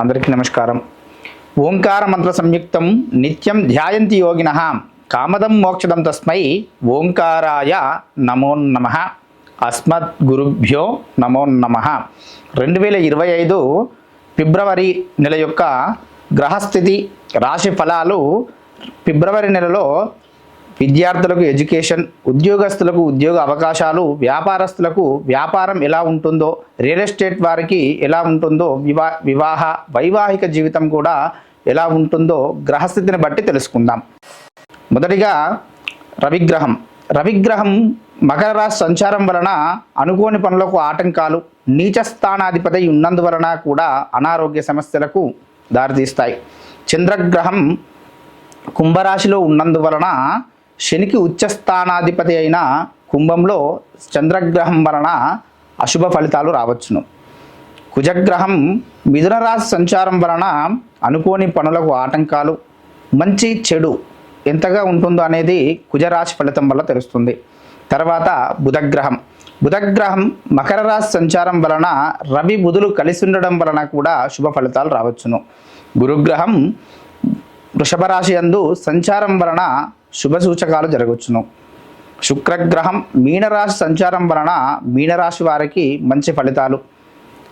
అందరికీ నమస్కారం. ఓంకార మంత్ర సంయుక్తం నిత్యం ధ్యాయంతి యోగిన కామదం మోక్షదం తస్మై ఓంకారాయ నమోన్నమ అస్మద్ గురుభ్యో నమో రెండు వేల ఇరవై ఐదు ఫిబ్రవరి నెల యొక్క గ్రహస్థితి రాశి ఫలాలు ఫిబ్రవరి నెలలో విద్యార్థులకు ఎడ్యుకేషన్ ఉద్యోగస్తులకు ఉద్యోగ అవకాశాలు వ్యాపారస్తులకు వ్యాపారం ఎలా ఉంటుందో రియల్ ఎస్టేట్ వారికి ఎలా ఉంటుందో వివా వివాహ వైవాహిక జీవితం కూడా ఎలా ఉంటుందో గ్రహస్థితిని బట్టి తెలుసుకుందాం. మొదటిగా రవిగ్రహం. రవిగ్రహం మకర రాశి సంచారం వలన అనుకోని పనులకు ఆటంకాలు నీచస్థానాధిపతి ఉన్నందువలన కూడా అనారోగ్య సమస్యలకు దారితీస్తాయి. చంద్రగ్రహం కుంభరాశిలో ఉన్నందువలన శనికి ఉచ్చస్థానాధిపతి అయిన కుంభంలో చంద్రగ్రహం వలన అశుభ ఫలితాలు రావచ్చును. కుజగ్రహం మిథున రాశి సంచారం వలన అనుకోని పనులకు ఆటంకాలు మంచి చెడు ఎంతగా ఉంటుందో అనేది కుజరాశి ఫలితం వల్ల తెలుస్తుంది. తర్వాత బుధగ్రహం. బుధగ్రహం మకర రాశి సంచారం వలన రవి బుధులు కలిసి ఉండడం వలన కూడా శుభ ఫలితాలు రావచ్చును. గురుగ్రహం వృషభ రాశి యందు సంచారం వలన శుభ సూచకాలు జరగవచ్చును శుక్రగ్రహం మీనరాశి సంచారం వలన మీనరాశి వారికి మంచి ఫలితాలు.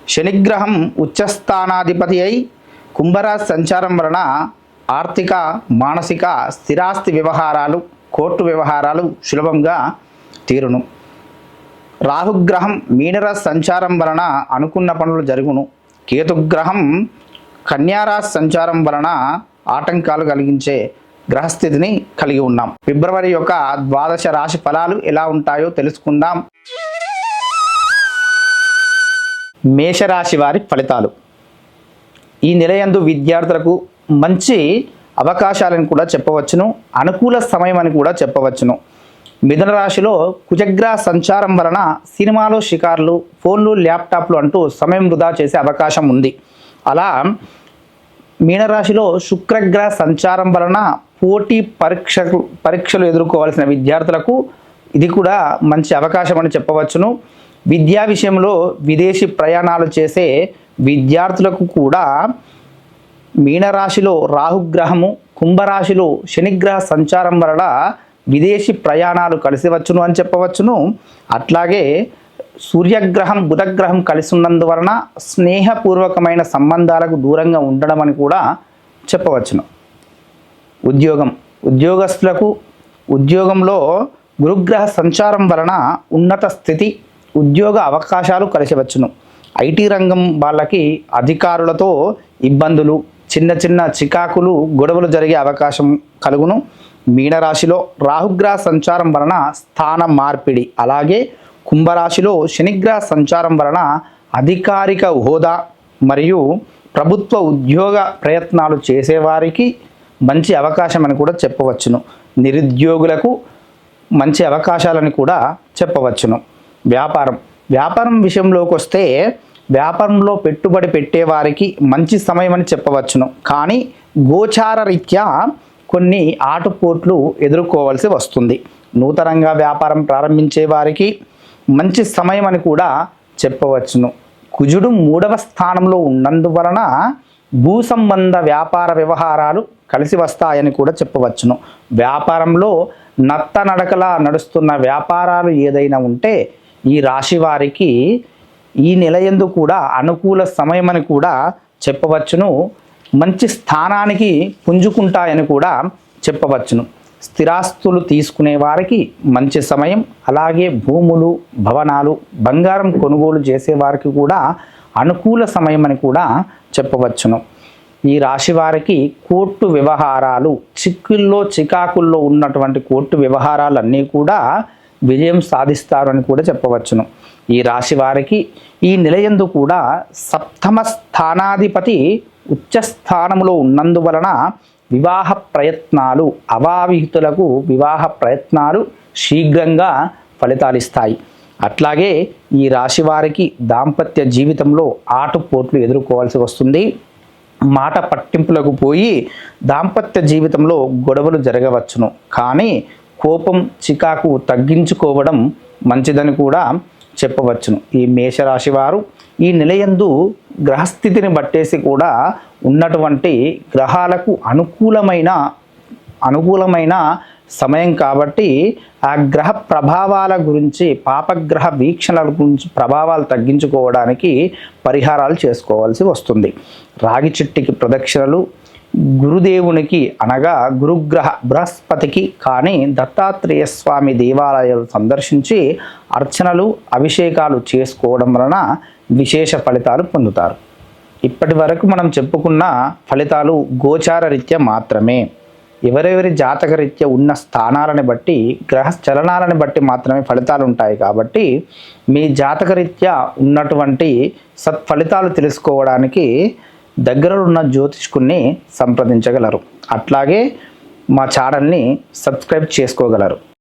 శనిగ్రహం ఉచ్చస్థానాధిపతి అయి కుంభరాశి సంచారం వలన ఆర్థిక మానసిక స్థిరాస్తి వ్యవహారాలు కోర్టు వ్యవహారాలు సులభంగా తీరును. రాహుగ్రహం మీనరాశి సంచారం వలన అనుకున్న పనులు జరుగును. కేతుగ్రహం కన్యారాశి సంచారం వలన ఆటంకాలు కలిగించే గ్రహస్థితిని కలిగి ఉన్నాం. ఫిబ్రవరి యొక్క ద్వాదశ రాశి ఫలాలు ఎలా ఉంటాయో తెలుసుకుందాం. మేషరాశి వారి ఫలితాలు. ఈ నిలయందు విద్యార్థులకు మంచి అవకాశాలను కూడా చెప్పవచ్చును అనుకూల సమయం అని కూడా చెప్పవచ్చును. మిథున రాశిలో కుజగ్రహ సంచారం వలన సినిమాలు షికార్లు ఫోన్లు ల్యాప్టాప్లు అంటూ సమయం వృధా చేసే అవకాశం ఉంది. అలా మీనరాశిలో శుక్రగ్రహ సంచారం వలన పోటీ పరీక్షలు పరీక్షలు ఎదుర్కోవాల్సిన విద్యార్థులకు ఇది కూడా మంచి అవకాశం అని చెప్పవచ్చును. విద్యా విషయంలో విదేశీ ప్రయాణాలు చేసే విద్యార్థులకు కూడా మీనరాశిలో రాహుగ్రహము కుంభరాశిలో శనిగ్రహ సంచారం వలన విదేశీ ప్రయాణాలు కలిసి వచ్చును అని చెప్పవచ్చును. అట్లాగే సూర్యగ్రహం బుధగ్రహం కలిసి ఉన్నందువలన స్నేహపూర్వకమైన సంబంధాలకు దూరంగా ఉండడం అని కూడా చెప్పవచ్చును. ఉద్యోగం. ఉద్యోగస్తులకు ఉద్యోగంలో గురుగ్రహ సంచారం వలన ఉన్నత స్థితి ఉద్యోగ అవకాశాలు కలిసివచ్చును. ఐటీ రంగం వాళ్ళకి అధికారులతో ఇబ్బందులు చిన్న చిన్న చికాకులు గొడవలు జరిగే అవకాశం కలుగును. మీనరాశిలో రాహుగ్రహ సంచారం వలన స్థాన మార్పిడి అలాగే కుంభరాశిలో శనిగ్రహ సంచారం వలన అధికారిక హోదా మరియు ప్రభుత్వ ఉద్యోగ ప్రయత్నాలు చేసేవారికి మంచి అవకాశం అని కూడా చెప్పవచ్చును. నిరుద్యోగులకు మంచి అవకాశాలని కూడా చెప్పవచ్చును. వ్యాపారం. వ్యాపారం విషయంలోకి వస్తే వ్యాపారంలో పెట్టుబడి పెట్టేవారికి మంచి సమయం అని చెప్పవచ్చును. కానీ గోచార రీత్యా కొన్ని ఆటుపోట్లు ఎదుర్కోవాల్సి వస్తుంది. నూతనంగా వ్యాపారం ప్రారంభించే వారికి మంచి సమయం అని కూడా చెప్పవచ్చును. కుజుడు మూడవ స్థానంలో ఉన్నందువలన భూ సంబంధ వ్యాపార వ్యవహారాలు కలిసి వస్తాయని కూడా చెప్పవచ్చును. వ్యాపారంలో నత్త నడకలా నడుస్తున్న వ్యాపారాలు ఏదైనా ఉంటే ఈ రాశి వారికి ఈ నెలయందు కూడా అనుకూల సమయం అని కూడా చెప్పవచ్చును. మంచి స్థానానికి పుంజుకుంటాయని కూడా చెప్పవచ్చును. స్థిరాస్తులు తీసుకునే వారికి మంచి సమయం అలాగే భూములు భవనాలు బంగారం కొనుగోలు చేసే వారికి కూడా అనుకూల సమయం అని కూడా చెప్పవచ్చును. ఈ రాశి వారికి కోర్టు వ్యవహారాలు చిక్కుల్లో చికాకుల్లో ఉన్నటువంటి కోర్టు వ్యవహారాలన్నీ కూడా విజయం సాధిస్తారు అని కూడా చెప్పవచ్చును. ఈ రాశి వారికి ఈ నిలయందు కూడా సప్తమ స్థానాధిపతి ఉచ్చ స్థానంలో ఉన్నందువలన వివాహ ప్రయత్నాలు అవావిహితులకు వివాహ ప్రయత్నాలు శీఘ్రంగా ఫలితాలిస్తాయి అట్లాగే ఈ రాశి వారికి దాంపత్య జీవితంలో ఆటుపోట్లు ఎదుర్కోవాల్సి వస్తుంది. మాట పట్టింపులకు పోయి దాంపత్య జీవితంలో గొడవలు జరగవచ్చును. కానీ కోపం చికాకు తగ్గించుకోవడం మంచిదని కూడా చెప్పవచ్చును. ఈ మేషరాశి వారు ఈ నిలయందు గ్రహస్థితిని బట్టేసి కూడా ఉన్నటువంటి గ్రహాలకు అనుకూలమైన అనుకూలమైన సమయం కాబట్టి ఆ గ్రహ ప్రభావాల గురించి పాపగ్రహ వీక్షణల గురించి ప్రభావాలు తగ్గించుకోవడానికి పరిహారాలు చేసుకోవాల్సి వస్తుంది. రాగి చెట్టుకి ప్రదక్షిణలు గురుదేవునికి అనగా గురుగ్రహ బృహస్పతికి కానీ దత్తాత్రేయ స్వామి దేవాలయాలు సందర్శించి అర్చనలు అభిషేకాలు చేసుకోవడం వలన విశేష ఫలితాలు పొందుతారు. ఇప్పటి వరకు మనం చెప్పుకున్న ఫలితాలు గోచార రీత్యా మాత్రమే. ఎవరెవరి జాతకరీత్యా ఉన్న స్థానాలని బట్టి గ్రహ చలనాలను బట్టి మాత్రమే ఫలితాలు ఉంటాయి కాబట్టి మీ జాతకరీత్యా ఉన్నటువంటి సత్ఫలితాలు తెలుసుకోవడానికి దగ్గరలో ఉన్న జ్యోతిష్కుని సంప్రదించగలరు. అట్లాగే మా ఛానల్ని సబ్స్క్రైబ్ చేసుకోగలరు.